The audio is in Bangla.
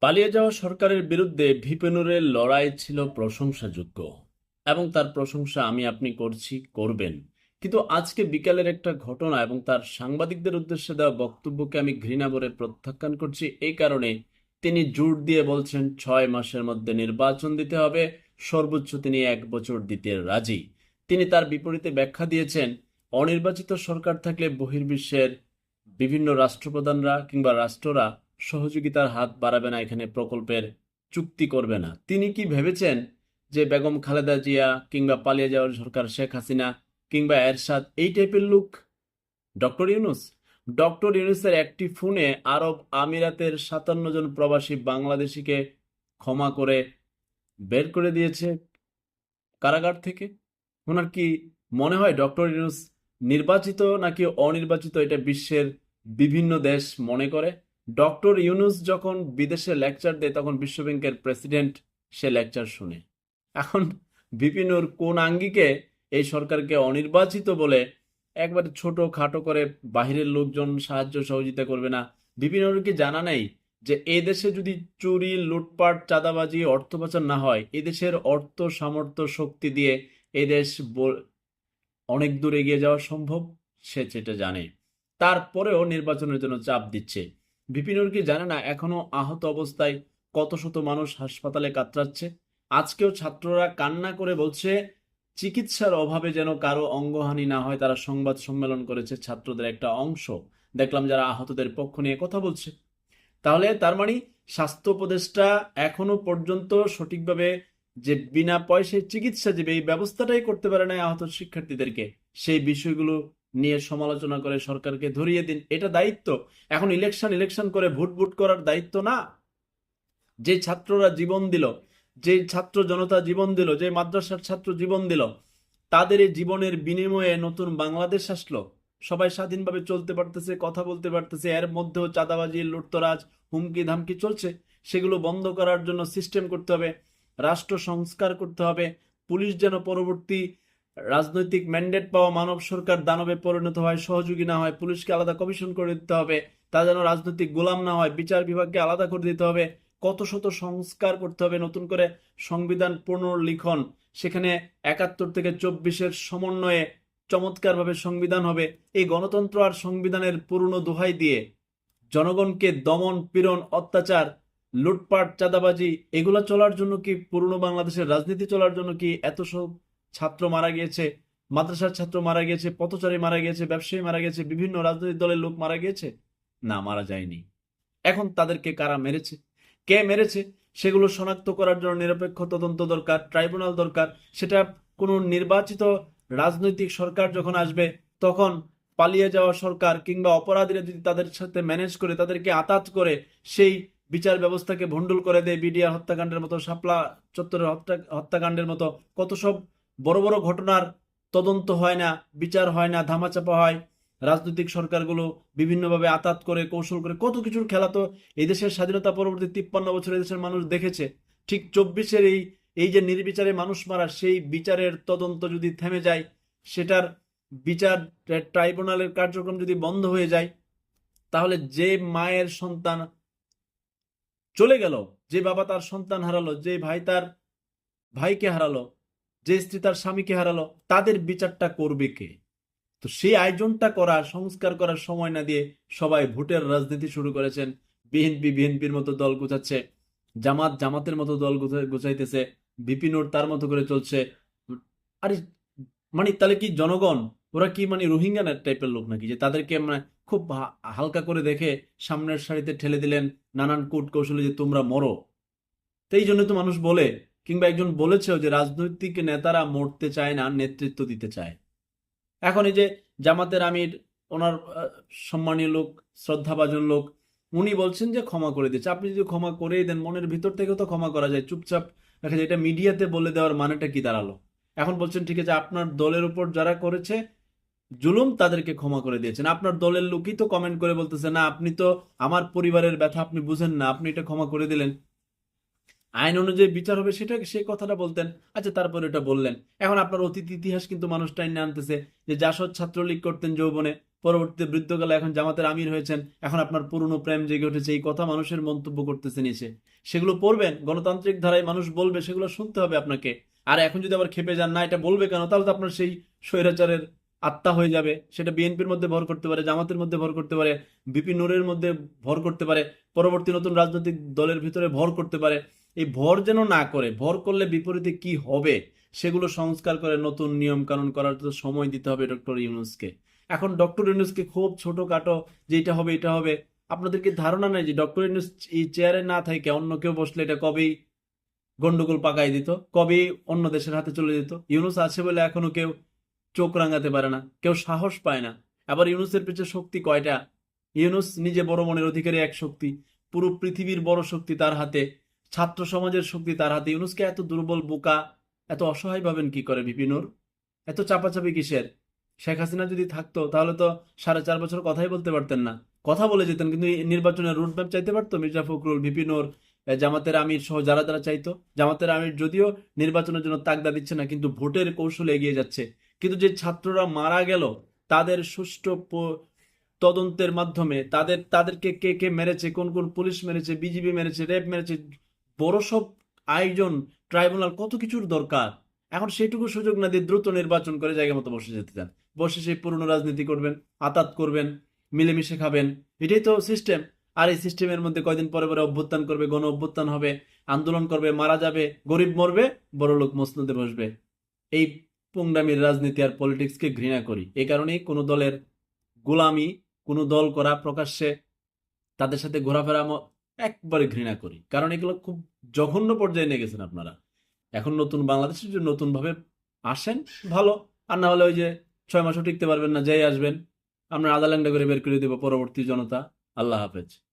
পালিয়ে যাওয়া সরকারের বিরুদ্ধে ভিপেনুরের লড়াই ছিল প্রশংসাযোগ্য। এবং তার প্রশংসা আমি আপনি করছি, করবেন। কিন্তু আজকে বিকালের একটা ঘটনা এবং তার সাংবাদিকদের উদ্দেশ্যে দেওয়া বক্তব্যকে আমি ঘৃণা করে প্রত্যাখ্যান করছি। এই কারণে তিনি জোর দিয়ে বলছেন, ছয় মাসের মধ্যে নির্বাচন দিতে হবে। সর্বোচ্চ তিনি এক বছর দিতে রাজি। তিনি তার বিপরীতে ব্যাখ্যা দিয়েছেন, অনির্বাচিত সরকার থাকলে বহির্বিশ্বের বিভিন্ন রাষ্ট্রপ্রধানরা কিংবা রাষ্ট্ররা সহযোগিতার হাত বাড়াবে না, এখানে প্রকল্পের চুক্তি করবে না। তিনি কি ভেবেছেন যে বেগম খালেদা জিয়া কিংবা পালিয়ে যাওয়ার সরকার শেখ হাসিনা কিংবা এরশাদ, এই টাইপের লুক? ডক্টর ইউনুস? ডক্টর ইউনুসের একটি ফোনে আরব আমিরাতের সাতান্ন জন প্রবাসী বাংলাদেশিকে ক্ষমা করে বের করে দিয়েছে কারাগার থেকে। ওনার কি মনে হয় ডক্টর ইউনুস নির্বাচিত নাকি অনির্বাচিত? এটা বিশ্বের বিভিন্ন দেশ মনে করে। ডক্টর ইউনুস যখন বিদেশে লেকচার দেয়, তখন বিশ্বব্যাংকের প্রেসিডেন্ট সে লেকচার শুনে। এখন বিপিনুর কোন আঙ্গিকে এই সরকারকে অনির্বাচিত বলে একবারে ছোট খাটো করে বাহিরের লোকজন সাহায্য সহযোগিতা করবে না? বিপিনুর কি জানা নেই যে এই দেশে যদি চুরি, লুটপাট, চাঁদাবাজি, অর্থ পাচার না হয় এদেশের অর্থ সামর্থ্য শক্তি দিয়ে এই দেশ অনেক দূর এগিয়ে যাওয়া সম্ভব? সে সেটা জানে। তারপরেও নির্বাচনের জন্য চাপ দিচ্ছে। বিপিনুর কি জানে না এখনও আহত অবস্থায় কত শত মানুষ হাসপাতালে কাতরাচ্ছে। আজকেও ছাত্ররা কান্না করে বলছে, চিকিৎসার অভাবে যেন কারও অঙ্গহানি না হয়, তারা সংবাদ সম্মেলন করেছে ছাত্রদের একটা অংশ। দেখলাম যারা আহতদের পক্ষ নিয়ে কথা বলছে। তাহলে তার মানে স্বাস্থ্য উপদেষ্টা এখনও পর্যন্ত সঠিকভাবে যে বিনা পয়সায় চিকিৎসা দেবে, এই ব্যবস্থাটাই করতে পারে না আহত শিক্ষার্থীদেরকে। সেই বিষয়গুলো নিয়ে সমালোচনা করে সরকারকে ধরিয়ে দিন। এটা দায়িত্ব। এখন ইলেকশন ইলেকশন করে ভোট ভোট করার দায়িত্ব না। যে ছাত্ররা জীবন দিল, যে ছাত্র জনতা জীবন দিল, যে মাদ্রাসার ছাত্র জীবন দিল, তাদের এই জীবনের বিনিময়ে নতুন বাংলাদেশ আসলো। সবাই স্বাধীনভাবে চলতে পারতেছে, কথা বলতে পারতেছে। এর মধ্যেও চাঁদাবাজি, লুটতরাজ, হুমকি, ধামকি চলছে। সেগুলো বন্ধ করার জন্য সিস্টেম করতে হবে, রাষ্ট্র সংস্কার করতে হবে। পুলিশ যেন পরবর্তী রাজনৈতিক ম্যান্ডেট পাওয়া মানব সরকার দানবে পরিণত হয়, সহযোগী না হয়, পুলিশকে আলাদা কমিশন করে দিতে হবে, তা যেন রাজনৈতিক গোলাম না হয়, বিচার বিভাগকে আলাদা করে দিতে হবে, কত শত সংস্কার করতে হবে নতুন করে সংবিধান পুনর্লিখন। সেখানে একাত্তর থেকে চব্বিশের সমন্বয়ে চমৎকারভাবে সংবিধান হবে, এই গণতন্ত্র আর সংবিধানের পুরনো দোহাই দিয়ে। জনগণকে দমন, পীড়ন, অত্যাচার, লুটপাট, চাঁদাবাজি, এগুলা চলার জন্য কি পুরনো বাংলাদেশের রাজনীতি চলার জন্য কি এত সব ছাত্র মারা গিয়েছে, মাদ্রাসার ছাত্র মারা গিয়েছে, পথচারী মারা গিয়েছে, ব্যবসায়ী মারা গিয়েছে, বিভিন্ন রাজনৈতিক দলের লোক মারা গিয়েছে। না, মারা যায়নি। এখন তাদেরকে কারা মেরেছে? কে মেরেছে? সেগুলো শনাক্ত করার জন্য নিরপেক্ষ তদন্ত দরকার, ট্রাইব্যুনাল দরকার। সেটা কোনো নির্বাচিত রাজনৈতিক সরকার যখন আসবে, তখন পালিয়ে যাওয়া সরকার কিংবা অপরাধীরা যদি তাদের সাথে ম্যানেজ করে, তাদেরকে আতাত করে, সেই বিচার ব্যবস্থাকে ভণ্ডুল করে দেয়, বিডিআর হত্যাকাণ্ডের মতো, শাপলা চত্বরের হত্যা, হত্যাকাণ্ডের মতো, কত সব বড় বড় ঘটনার তদন্ত হয় না, বিচার হয় না, ধামাচাপা হয়। রাজনৈতিক সরকারগুলো বিভিন্নভাবে আতাত করে, কৌশল করে, কত কিছুর খেলা তো এই দেশের স্বাধীনতা পরবর্তী তিপ্পান্ন বছর দেশের মানুষ দেখেছে। ঠিক চব্বিশের এই এই যে নির্বিচারে মানুষ মারা, সেই বিচারের তদন্ত যদি থেমে যায়, সেটার বিচার ট্রাইব্যুনালের কার্যক্রম যদি বন্ধ হয়ে যায়, তাহলে যে মায়ের সন্তান চলে গেল, যে বাবা তার সন্তান হারালো, যে ভাই তার ভাইকে হারালো যে স্ত্রী তার স্বামীকে হারালো, তাদের বিচারটা করবে কে? তো সেই আয়োজনটা করা, সংস্কার করার সময় না দিয়ে সবাই ভোটের রাজনীতি শুরু করেছেন। বিএনপি, বিএনপির মতো দল গোছাচ্ছে, জামাত, জামাতের মতো দল গোছা- গোছাইতেছে বিপিনুর তার মতো করে চলছে। আরে মানে তাহলে কি জনগণ, ওরা কি মানে রোহিঙ্গা টাইপের লোক নাকি? যে তাদেরকে মানে খুব হালকা করে দেখে সামনের সারিতে ঠেলে দিলেন নানান কূট কৌশলে যে তোমরা মরো। তো এই জন্য তো মানুষ বলে কিংবা একজন বলেছেও যে রাজনৈতিক নেতারা মরতে চায় না, নেতৃত্ব দিতে চায়। এখন এই যে জামাতের আমির, ওনার সম্মানীয় লোক, শ্রদ্ধাভাজন লোক, উনি বলছেন যে ক্ষমা করে দিচ্ছে আপনি যদি ক্ষমা করেই দেন, মনের ভিতর থেকেও তো ক্ষমা করা যায়। চুপচাপ দেখা যায় এটা মিডিয়াতে বলে দেওয়ার মানেটা কি দাঁড়াল? এখন বলছেন, ঠিক আছে, আপনার দলের উপর যারা করেছে জুলুম, তাদেরকে ক্ষমা করে দিয়েছেন। আপনার দলের লোকই তো কমেন্ট করে বলতেছে, না, আপনি তো আমার পরিবারের ব্যথা, আপনি বুঝেন না, আপনি এটা ক্ষমা করে দিলেন। আইন অনুযায়ী বিচার হবে, সেটা সেই কথাটা বলতেন। আচ্ছা তারপরে এটা বললেন। এখন আপনার অতীত ইতিহাস কিন্তু মানুষ টাইনে আনতেছে যে জাসদ ছাত্রলীগ করতেন যৌবনে, পরবর্তীতে বৃদ্ধকালে এখন জামাতের আমির হয়েছেন, এখন আপনার পুরনো প্রেম জেগে উঠেছে, এই কথা মানুষের মন্তব্য করতেছেন এসে। সেগুলো পড়বেন, গণতান্ত্রিক ধারায় মানুষ বলবে, সেগুলো শুনতে হবে আপনাকে। আর এখন যদি আবার খেপে যান, না, এটা বলবে কেন? তাহলে তো আপনার সেই স্বৈরাচারের আত্মা হয়ে যাবে। সেটা বিএনপির মধ্যে ভর করতে পারে, জামাতের মধ্যে ভর করতে পারে, বিপি নূরের মধ্যে ভর করতে পারে, পরবর্তী নতুন রাজনৈতিক দলের ভিতরে ভর করতে পারে। এই ভর যেন না করে, ভর করলে বিপরীতে কি হবে সেগুলো সংস্কার করে নতুন নিয়ম কানুন করার তো সময় দিতে হবে ডক্টর ইউনুসকে। এখন ডক্টর ইউনুসকে খুব ছোটখাটো যে এটা হবে এটা হবে। আপনাদেরকে ধারণা নেই যে ডক্টর ইউনুস এই চেয়ারে না থাকে অন্য কেউ বসলে এটা কবেই গন্ডগোল পাকাই দিত, কবেই অন্য দেশের হাতে চলে যেত? ইউনুস আছে বলে এখনও কেউ চোখ রাঙাতে পারে না, কেউ সাহস পায় না। আবার ইউনুসের পিছনে শক্তি কয়টা? ইউনুস নিজে বড় মনের অধিকারী এক শক্তি, পুরো পৃথিবীর বড় শক্তি তার হাতে। ছাত্র সমাজের শক্তি তার হাতে। ইউনুসকে এত দুর্বল বোকা, এত অসহায় ভাবেন কি করে বিপিনুর এত চাপাচাপি কিসের? শেখ হাসিনা যদি থাকতো, তাহলে তো সাড়ে চার বছর কথাই বলতে পারতেন না। কথা বলে যেতেন, কিন্তু নির্বাচনের রুট ম্যাপ চাইতে পারতো মির্জা ফখরুল বিপিনুর জামাতের আমির সহ যারা যারা চাইতো। জামাতের আমির যদিও নির্বাচনের জন্য তাগদা দিচ্ছে না, কিন্তু ভোটের কৌশলে এগিয়ে যাচ্ছে। কিন্তু যে ছাত্ররা মারা গেল, তাদের সুষ্ঠু তদন্তের মাধ্যমে তাদের, তাদেরকে কে কে মেরেছে, কোন কোন পুলিশ মেরেছে, বিজিবি মেরেছে, র্যাব মেরেছে বড় আয়োজন, ট্রাইব্যুনাল, কত কিছুর দরকার। এখন সেইটুকু সুযোগ না দিয়ে দ্রুত নির্বাচন করে জায়গা মতো বসে যেতে চান। বসে সেই পুরনো রাজনীতি করবেন, আতাত করবেন, মিলেমিশে খাবেন। এটাই তো সিস্টেম আর এই সিস্টেমের মধ্যে কয়দিন পরে পরে অভ্যুত্থান করবে, গণ অভ্যুত্থান হবে, আন্দোলন করবে, মারা যাবে, গরিব মরবে, বড় লোক মসনদে বসবে। এই পুংডামির রাজনীতি আর পলিটিক্সকে ঘৃণা করি। এই কারণেই কোনো দলের গোলামি, কোনো দল করা প্রকাশ্যে তাদের সাথে ঘোরাফেরা একবারে ঘৃণা করি। কারণ এগুলো খুব জঘন্য পর্যায়ে নিয়ে গেছেন আপনারা। এখন নতুন বাংলাদেশে যদি নতুন ভাবে আসেন, ভালো। আর না হলে ওই যে ছয় মাসও টিকতে পারবেন না, যাই আসবেন, আমরা আদালান্ডা করে বের করে দেবো পরবর্তী জনতা। আল্লাহ হাফেজ।